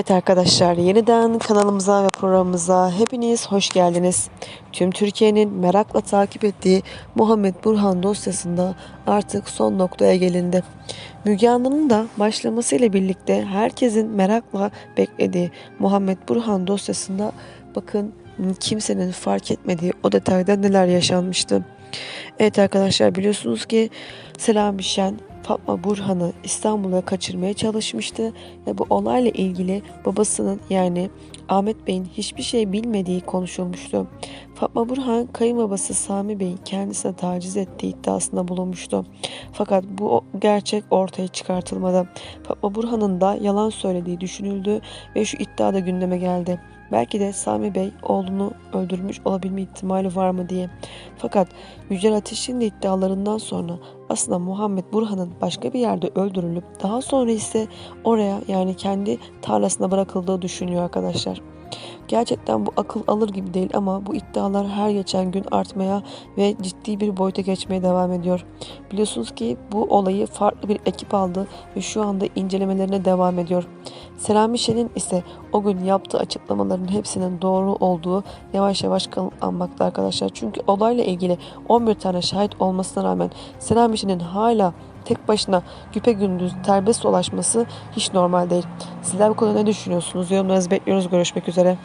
Evet arkadaşlar yeniden kanalımıza ve programımıza hepiniz hoş geldiniz. Tüm Türkiye'nin merakla takip ettiği Muhammed Burhan dosyasında artık son noktaya gelindi. Müge Anlı'nın da başlamasıyla birlikte herkesin merakla beklediği Muhammed Burhan dosyasında bakın kimsenin fark etmediği o detayda neler yaşanmıştı. Evet arkadaşlar biliyorsunuz ki Selami Şen Fatma Burhan'ı İstanbul'a kaçırmaya çalışmıştı ve bu olayla ilgili babasının yani Ahmet Bey'in hiçbir şey bilmediği konuşulmuştu. Fatma Burhan kayınbabası Sami Bey kendisine taciz ettiği iddiasında bulunmuştu. Fakat bu gerçek ortaya çıkartılmadı. Fatma Burhan'ın da yalan söylediği düşünüldü ve şu iddia da gündeme geldi. Belki de Sami Bey oğlunu öldürmüş olabilme ihtimali var mı diye. Fakat Yücel Ateş'in de iddialarından sonra aslında Muhammed Burhan'ın başka bir yerde öldürülüp daha sonra ise oraya yani kendi tarlasına bırakıldığı düşünüyor arkadaşlar. Gerçekten bu akıl alır gibi değil ama bu iddialar her geçen gün artmaya ve ciddi bir boyuta geçmeye devam ediyor. Biliyorsunuz ki bu olayı farklı bir ekip aldı ve şu anda incelemelerine devam ediyor. Selami Şen'in ise o gün yaptığı açıklamaların hepsinin doğru olduğu yavaş yavaş kanıtlanmakta arkadaşlar. Çünkü olayla ilgili 11 tane şahit olmasına rağmen Selami Şen'in hala tek başına güpe gündüz serbest dolaşması hiç normal değil. Sizler bu konuda ne düşünüyorsunuz? Yorumlarınızı bekliyoruz. Görüşmek üzere.